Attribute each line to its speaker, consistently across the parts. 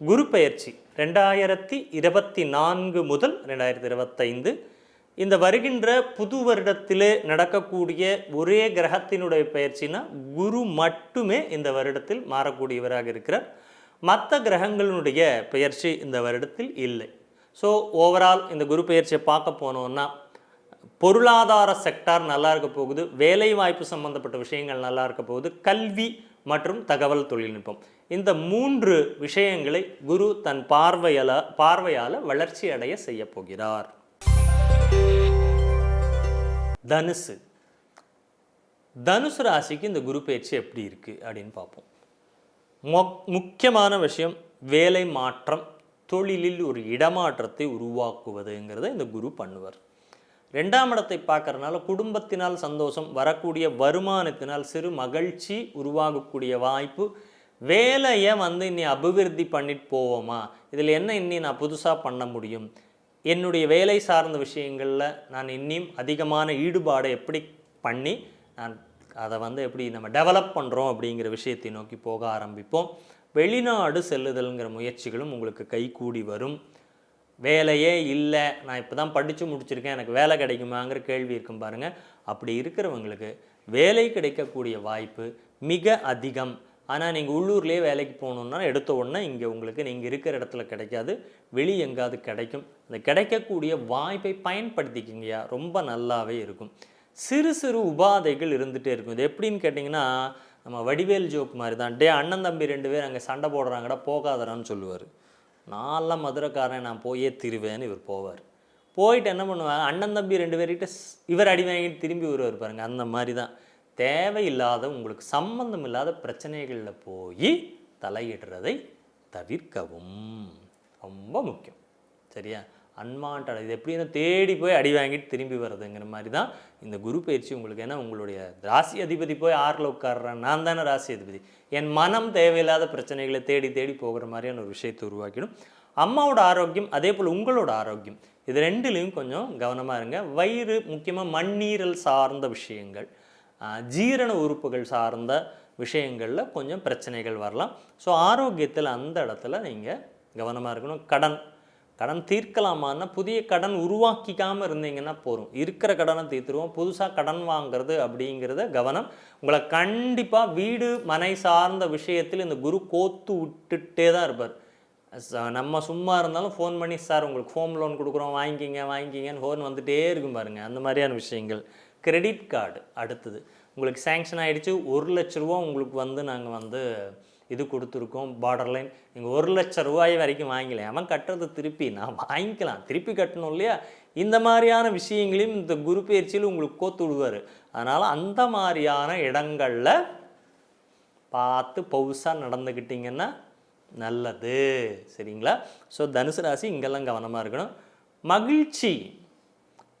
Speaker 1: குரு பயிற்சி ரெண்டாயிரத்தி இருபத்தி நான்கு முதல் ரெண்டாயிரத்தி இருபத்தைந்து. இந்த வருகின்ற புது வருடத்திலே நடக்கக்கூடிய ஒரே கிரகத்தினுடைய பயிற்சினா குரு மட்டுமே இந்த வருடத்தில் மாறக்கூடியவராக இருக்கிறார். மற்ற கிரகங்களினுடைய பெயர்ச்சி இந்த வருடத்தில் இல்லை. ஸோ ஓவரால் இந்த குரு பெயர்ச்சியை பார்க்க போனோம்னா பொருளாதார செக்டார் நல்லா இருக்க போகுது வேலை வாய்ப்பு சம்பந்தப்பட்ட விஷயங்கள் நல்லா இருக்க போகுது கல்வி மற்றும் தகவல் தொழில்நுட்பம். இந்த மூன்று விஷயங்களை குரு தன் பார்வையால பார்வையால் வளர்ச்சி அடைய செய்ய போகிறார். தனுசு. தனுசு ராசிக்கு இந்த குரு பயிற்சி எப்படி இருக்கு அப்படின்னு பார்ப்போம். மொ- முக்கியமான விஷயம் வேலை மாற்றம் தொழிலில் ஒரு இடமாற்றத்தை உருவாக்குவதுங்கிறத இந்த குரு பண்ணுவார். ரெண்டாம் இடத்தை பார்க்கறதுனால குடும்பத்தினால் சந்தோஷம் வரக்கூடிய வருமானத்தினால் சிறு மகிழ்ச்சி உருவாகக்கூடிய வாய்ப்பு வேலையை வந்து இன்னி அபிவிருத்தி பண்ணிட்டு போவோமா? இதில் என்ன இன்னி நான் புதுசாக பண்ண முடியும்? என்னுடைய வேலை சார்ந்த விஷயங்களில் நான் இன்னும் அதிகமான ஈடுபாடை எப்படி பண்ணி நான் அதை வந்து எப்படி நம்ம டெவலப் பண்ணுறோம் அப்படிங்கிற விஷயத்தை நோக்கி போக ஆரம்பிப்போம். வெளிநாடு செல்லுதல்ங்கிற முயற்சிகளும் உங்களுக்கு கைகூடி வரும். வேலையே இல்லை. நான் இப்போ தான் படித்து முடிச்சிருக்கேன். எனக்கு வேலை கிடைக்குமாங்கிற கேள்வி இருக்கும் பாருங்கள் அப்படி இருக்கிறவங்களுக்கு வேலை கிடைக்கக்கூடிய வாய்ப்பு மிக அதிகம். ஆனால் நீங்கள் உள்ளூர்லேயே வேலைக்கு போகணுன்னா எடுத்த உடனே இங்கே உங்களுக்கு நீங்கள் இருக்கிற இடத்துல கிடைக்காது. வெளியே எங்காவது கிடைக்கும். அந்த கிடைக்கக்கூடிய வாய்ப்பை பயன்படுத்திக்கிங்கயா ரொம்ப நல்லாவே இருக்கும். சிறு சிறு உபாதைகள் இருந்துகிட்டே இருக்கும். இது எப்படின்னு கேட்டிங்கன்னா நம்ம வடிவேல் ஜோக் மாதிரி தான் டே அண்ணன் தம்பி ரெண்டு பேர் அங்கே சண்டை போடுறாங்கடா போகாதடான்னு சொல்லுவார். நான்லாம் மதுரைக்காரன் நான் போயே திருவேன்னு இவர் போவார். போயிட்டு என்ன பண்ணுவாங்க? அண்ணன் தம்பி ரெண்டு பேர்கிட்ட இவர் அடி வாங்கிட்டு திரும்பி வருவார் பாருங்கள் அந்த மாதிரி தான் தேவையில்லாத உங்களுக்கு சம்பந்தம் இல்லாத பிரச்சனைகளில் போய் தலையிடுறதை தவிர்க்கவும். ரொம்ப முக்கியம். சரியா? அன்வான்ட் இது எப்படின்னா தேடி போய் அடி வாங்கிட்டு திரும்பி வர்றதுங்கிற மாதிரி தான் இந்த குரு பயிற்சி உங்களுக்கு. ஏன்னா உங்களுடைய ராசி அதிபதி போய் ஆறில் உட்கார்றேன். நான் தானே ராசி அதிபதி. என் மனம் தேவையில்லாத பிரச்சனைகளை தேடி தேடி போகிற மாதிரியான ஒரு விஷயத்தை உருவாக்கிடும். அம்மாவோட ஆரோக்கியம் அதே போல் உங்களோட ஆரோக்கியம். இது ரெண்டுலேயும் கொஞ்சம் கவனமாக இருங்க. வயிறு முக்கியமாக மண்ணீரல் சார்ந்த விஷயங்கள். ஜீரண உறுப்புகள் சார்ந்த விஷயங்களில் கொஞ்சம் பிரச்சனைகள் வரலாம். ஸோ ஆரோக்கியத்தில் அந்த இடத்துல நீங்கள் கவனமாக இருக்கணும். கடன். கடன் தீர்க்கலாமான்னா புதிய கடன் உருவாக்கிக்காமல் இருந்தீங்கன்னா போதும். இருக்கிற கடனை தீர்த்துருவோம். புதுசாக கடன் வாங்குறது அப்படிங்கிறத கவனம். உங்களை கண்டிப்பாக வீடு மனை சார்ந்த விஷயத்தில் இந்த குரு கோத்து விட்டுட்டே தான் இருப்பார். நம்ம சும்மா இருந்தாலும் ஃபோன் பண்ணி சார் உங்களுக்கு ஹோம் லோன் கொடுக்குறோம். வாங்கிக்கிங்க வாங்கிக்கிங்கன்னு ஃபோன் வந்துகிட்டே இருக்கும் பாருங்கள் அந்த மாதிரியான விஷயங்கள். கிரெடிட் கார்டு அடுத்தது. உங்களுக்கு சேங்ஷன் ஆகிடுச்சு ஒரு லட்ச ரூபா உங்களுக்கு வந்து நாங்கள் வந்து இது கொடுத்துருக்கோம் பார்டர் லைன் நீங்கள் ஒரு லட்ச ரூபாய் வரைக்கும் வாங்கலை. அவன் கட்டுறது திருப்பி நான் வாங்கிக்கலாம். திருப்பி கட்டணும் இல்லையா? இந்த மாதிரியான விஷயங்களையும் இந்த குரு பயிற்சியில் உங்களுக்கு கோத்து விடுவார். அதனால் அந்த மாதிரியான இடங்களில் பார்த்து பவுசாக நடந்துக்கிட்டிங்கன்னா நல்லது. சரிங்களா? ஸோ தனுசு ராசி இங்கெல்லாம் கவனமாக இருக்கணும். மகிழ்ச்சி.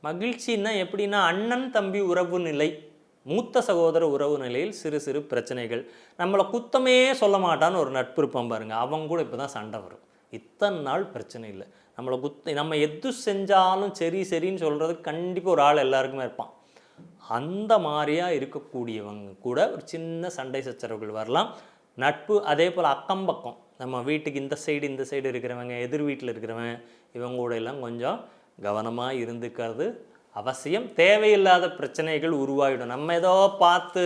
Speaker 1: மகிழ்ச்சின்னா எப்படின்னா அண்ணன் தம்பி உறவு நிலை மூத்த சகோதர உறவு நிலையில் சிறு சிறு பிரச்சனைகள். நம்மளை குத்தமே சொல்ல மாட்டான்னு ஒரு நட்பு இருப்பான் பாருங்கள் அவங்க கூட இப்போ தான் சண்டை வரும். இத்தனை நாள் பிரச்சனை இல்லை. நம்மளை குத்த நம்ம எது செஞ்சாலும் சரி சரின்னு சொல்கிறது கண்டிப்பாக ஒரு ஆள் எல்லாருக்குமே இருப்பான். அந்த மாதிரியாக இருக்கக்கூடியவங்க கூட ஒரு சின்ன சண்டை சச்சரவுகள் வரலாம். நட்பு அதே போல் அக்கம் பக்கம். நம்ம வீட்டுக்கு இந்த சைடு இந்த சைடு இருக்கிறவங்க எதிர் வீட்டில் இருக்கிறவங்க இவங்க கூட எல்லாம் கொஞ்சம் கவனமாக இருந்துக்கிறது அவசியம். தேவையில்லாத பிரச்சனைகள் உருவாகிடும். நம்ம ஏதோ பார்த்து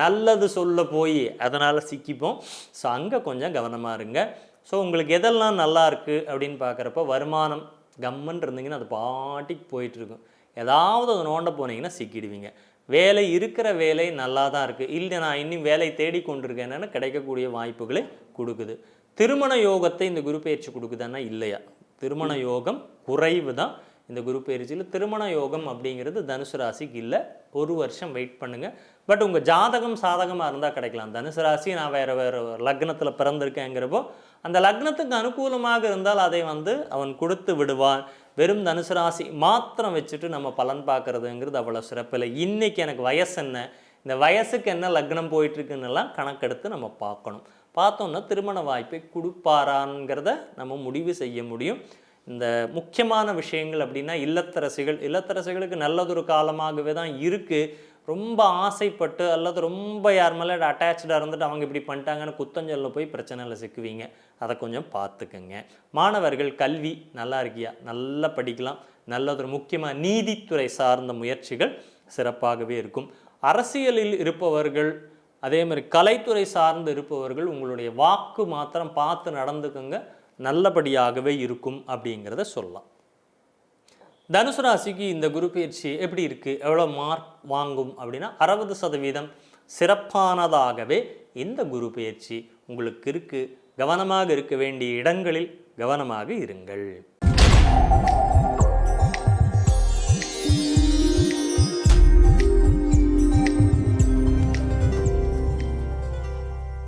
Speaker 1: நல்லது சொல்ல போய் அதனால் சிக்கிப்போம். ஸோ அங்கே கொஞ்சம் கவனமாக இருங்க. ஸோ உங்களுக்கு எதெல்லாம் நல்லா இருக்குது அப்படின்னு பார்க்குறப்ப வருமானம் கம்மன் இருந்தீங்கன்னா அது பாட்டிக்கு போயிட்டுருக்கும். ஏதாவது அதை நோண்ட போனீங்கன்னா சிக்கிடுவீங்க. வேலை இருக்கிற வேலை நல்லா தான் இருக்குது இல்லை நான் இன்னும் வேலை தேடி கொண்டிருக்கேன்னு கிடைக்கக்கூடிய வாய்ப்புகளை கொடுக்குது. திருமண யோகத்தை இந்த குரு பயிற்சி கொடுக்குதான்னா இல்லையா? திருமண யோகம் குறைவு தான். இந்த குரு பயிற்சியில் திருமண யோகம் அப்படிங்கிறது தனுசு ராசிக்கு இல்லை. ஒரு வருஷம் வெயிட் பண்ணுங்கள் பட் உங்கள் ஜாதகம் சாதகமாக இருந்தால் கிடைக்கலாம். தனுசு ராசி நான் வேறு வேறு லக்னத்தில் பிறந்திருக்கேங்கிறப்போ அந்த லக்னத்துக்கு அனுகூலமாக இருந்தால் அதை வந்து அவன் கொடுத்து விடுவான். வெறும் தனுசு ராசி மாத்திரம் வச்சுட்டு நம்ம பலன் பார்க்கறதுங்கிறது அவ்வளோ சிறப்பில்லை இன்னைக்கு எனக்கு வயசு என்ன? இந்த வயசுக்கு என்ன லக்னம் போயிட்டு இருக்குன்னெல்லாம் கணக்கெடுத்து நம்ம பார்க்கணும். பார்த்தோன்னா திருமண வாய்ப்பை கொடுப்பாராங்கிறத நம்ம முடிவு செய்ய முடியும். இந்த முக்கியமான விஷயங்கள் அப்படின்னா இல்லத்தரசிகள். இல்லத்தரசிகளுக்கு நல்லதொரு காலமாகவே தான் இருக்குது ரொம்ப ஆசைப்பட்டு அல்லது ரொம்ப யார் மேலே அட்டாச்சாக இருந்துட்டு அவங்க இப்படி பண்ணிட்டாங்கன்னு குத்தஞ்சல்ல போய் பிரச்சனையில் சிக்குவீங்க. அதை கொஞ்சம் பார்த்துக்குங்க. மாணவர்கள் கல்வி நல்லா இருக்கியா? நல்லா படிக்கலாம். நல்லதொரு முக்கியமாக நீதித்துறை சார்ந்த முயற்சிகள் சிறப்பாகவே இருக்கும். அரசியலில் இருப்பவர்கள் அதே மாதிரி கலைத்துறை சார்ந்து இருப்பவர்கள் உங்களுடைய வாக்கு மாத்திரம் பார்த்து நடந்துக்குங்க நல்லபடியாகவே இருக்கும் அப்படிங்கிறத சொல்லலாம். தனுசு ராசிக்கு இந்த குரு பயிற்சி எப்படி இருக்குது எவ்வளோ மார்க் வாங்கும் அப்படின்னா அறுபது சதவீதம் சிறப்பானதாகவே இந்த குரு பயிற்சி உங்களுக்கு இருக்குது கவனமாக இருக்க வேண்டிய இடங்களில் கவனமாக இருங்கள்.